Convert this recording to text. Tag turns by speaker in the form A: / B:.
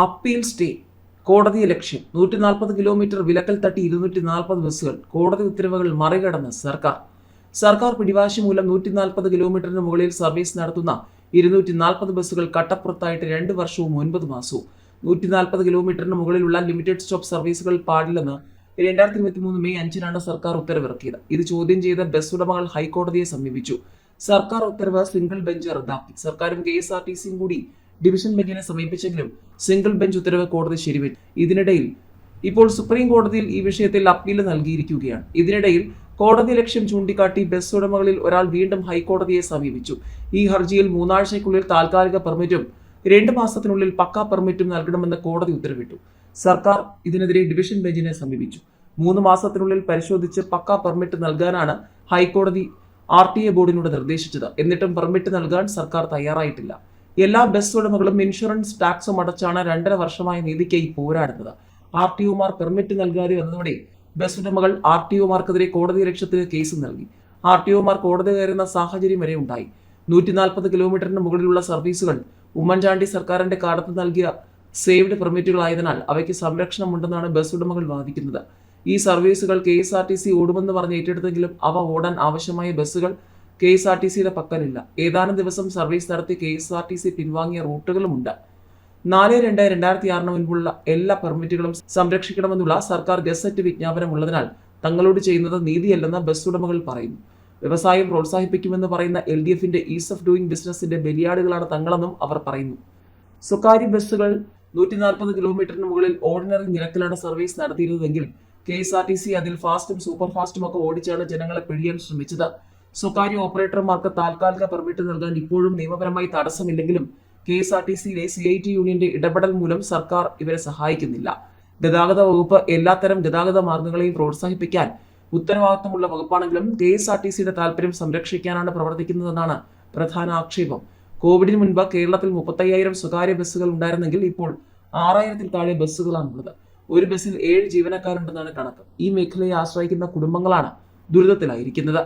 A: Appeal stay കോടതി ലക്ഷ്യം. നൂറ്റി നാൽപ്പത് കിലോമീറ്റർ വിലക്കൽ തട്ടി ഇരുന്നൂറ്റി നാൽപ്പത് ബസ്സുകൾ. കോടതി ഉത്തരവുകൾ മറികടന്ന് സർക്കാർ. സർക്കാർ പിടിവാശി മൂലം നൂറ്റി നാൽപ്പത് കിലോമീറ്ററിന് മുകളിൽ സർവീസ് നടത്തുന്ന ഇരുന്നൂറ്റി നാൽപ്പത് ബസ്സുകൾ കട്ടപ്പുറത്തായിട്ട് രണ്ട് വർഷവും ഒൻപത് മാസവും. നൂറ്റി നാൽപ്പത് കിലോമീറ്ററിന് മുകളിലുള്ള ലിമിറ്റഡ് സ്റ്റോപ്പ് സർവീസുകൾ പാടില്ലെന്ന് രണ്ടായിരത്തി ഇരുപത്തി മൂന്ന് മെയ് അഞ്ചിനാണ് സർക്കാർ ഉത്തരവിറക്കിയത്. ഇത് ചോദ്യം ചെയ്ത ബസ് ഉടമകൾ ഹൈക്കോടതിയെ സമീപിച്ചു. സർക്കാർ ഉത്തരവ് സിംഗിൾ ബെഞ്ച് റദ്ദാക്കി. സർക്കാരും കെ എസ് ആർ ടി സിയും കൂടി ഡിവിഷൻ ബെഞ്ചിനെ സമീപിച്ചെങ്കിലും സിംഗിൾ ബെഞ്ച് ഉത്തരവ് കോടതി ശരിവെച്ചു. ഇതിനിടയിൽ ഇപ്പോൾ സുപ്രീം കോടതിയിൽ ഈ വിഷയത്തിൽ അപ്പീൽ നൽകിയിരിക്കുകയാണ്. ഇതിനിടയിൽ കോടതി ലക്ഷ്യം ചൂണ്ടിക്കാട്ടി ബസ് ഉടമകളിൽ ഒരാൾ വീണ്ടും ഹൈക്കോടതിയെ സമീപിച്ചു. ഈ ഹർജിയിൽ മൂന്നാഴ്ചയ്ക്കുള്ളിൽ താൽക്കാലിക പെർമിറ്റും രണ്ട് മാസത്തിനുള്ളിൽ പക്കാ പെർമിറ്റും നൽകണമെന്ന് കോടതി ഉത്തരവിട്ടു. സർക്കാർ ഇതിനെതിരെ ഡിവിഷൻ ബെഞ്ചിനെ സമീപിച്ചു. മൂന്ന് മാസത്തിനുള്ളിൽ പരിശോധിച്ച് പക്കാ പെർമിറ്റ് നൽകാനാണ് ഹൈക്കോടതി ആർ ടി എ ബോർഡിനോട് നിർദ്ദേശിച്ചത്. എന്നിട്ടും പെർമിറ്റ് നൽകാൻ സർക്കാർ തയ്യാറായിട്ടില്ല. എല്ലാ ബസ് ഉടമകളും ഇൻഷുറൻസ് ടാക്സും അടച്ചാണ് രണ്ടര വർഷമായി നീതിക്കായി പോരാടുന്നത്. ആർ ടി ഒമാർ പെർമിറ്റ് നൽകാതെ വന്നതോടെ ബസ് ഉടമകൾ ആർ ടി ഒമാർക്കെതിരെ കോടതി ലക്ഷ്യത്തിന് കേസ് നൽകി. ആർ ടി ഒമാർ കോടതി കയറുന്ന സാഹചര്യം വരെ ഉണ്ടായി. നൂറ്റി നാൽപ്പത് കിലോമീറ്ററിന് മുകളിലുള്ള സർവീസുകൾ ഉമ്മൻചാണ്ടി സർക്കാരിന്റെ കാലത്ത് നൽകിയ സേവ്ഡ് പെർമിറ്റുകളായതിനാൽ അവയ്ക്ക് സംരക്ഷണമുണ്ടെന്നാണ് ബസ് ഉടമകൾ വാദിക്കുന്നത്. ഈ സർവീസുകൾ K S R T C ഓടുമെന്ന് പറഞ്ഞ് ഏറ്റെടുത്തെങ്കിലും അവ ഓടാൻ ആവശ്യമായ ബസ്സുകൾ കെ എസ് ആർ ടി സിയുടെ പക്കലില്ല. ഏതാനും ദിവസം സർവീസ് നടത്തി K S R T C പിൻവാങ്ങിയ റൂട്ടുകളുമുണ്ട്. നാല് രണ്ട് രണ്ടായിരത്തി ആറിന് മുൻപുള്ള എല്ലാ പെർമിറ്റുകളും സംരക്ഷിക്കണമെന്നുള്ള സർക്കാർ ഗസറ്റ് വിജ്ഞാപനം ഉള്ളതിനാൽ തങ്ങളോട് ചെയ്യുന്നത് നീതിയല്ലെന്ന് ബസ് ഉടമകൾ പറയുന്നു. വ്യവസായം പ്രോത്സാഹിപ്പിക്കുമെന്ന് പറയുന്ന എൽ ഡി എഫിന്റെ ഈസ് ഓഫ് ഡൂയിങ് ബിസിനസിന്റെ ബലിയാടുകളാണ് തങ്ങളെന്നും അവർ പറയുന്നു. സ്വകാര്യ ബസ്സുകൾ നൂറ്റി നാൽപ്പത് കിലോമീറ്ററിന് മുകളിൽ ഓർഡിനറി നിരക്കിലാണ് service നടത്തിയിരുന്നതെങ്കിൽ K S R T C അതിൽ ഫാസ്റ്റും സൂപ്പർ ഫാസ്റ്റും ഒക്കെ ഓടിച്ചാണ് ജനങ്ങളെ പിഴിയാൻ ശ്രമിച്ചത്. സ്വകാര്യ ഓപ്പറേറ്റർമാർക്ക് താൽക്കാലിക പെർമിറ്റ് നൽകാൻ ഇപ്പോഴും നിയമപരമായി തടസ്സമില്ലെങ്കിലും കെ എസ് ആർ ടി സിയിലെ സി ഐ ടി യൂണിയന്റെ ഇടപെടൽ മൂലം സർക്കാർ ഇവരെ സഹായിക്കുന്നില്ല. ഗതാഗത വകുപ്പ് എല്ലാത്തരം ഗതാഗത മാർഗങ്ങളെയും പ്രോത്സാഹിപ്പിക്കാൻ ഉത്തരവാദിത്തമുള്ള വകുപ്പാണെങ്കിലും കെ എസ് ആർ ടി സിയുടെ താല്പര്യം സംരക്ഷിക്കാനാണ് പ്രവർത്തിക്കുന്നതെന്നാണ് പ്രധാന ആക്ഷേപം. കോവിഡിന് മുൻപ് കേരളത്തിൽ മുപ്പത്തയ്യായിരം സ്വകാര്യ ബസ്സുകൾ ഉണ്ടായിരുന്നെങ്കിൽ ഇപ്പോൾ ആറായിരത്തിൽ താഴെ ബസ്സുകളാണുള്ളത്. ഒരു ബസ്സിൽ ഏഴ് ജീവനക്കാരുണ്ടെന്നാണ് കണക്ക്. ഈ മേഖലയെ ആശ്രയിക്കുന്ന കുടുംബങ്ങളാണ് ദുരിതത്തിലായിരിക്കുന്നത്.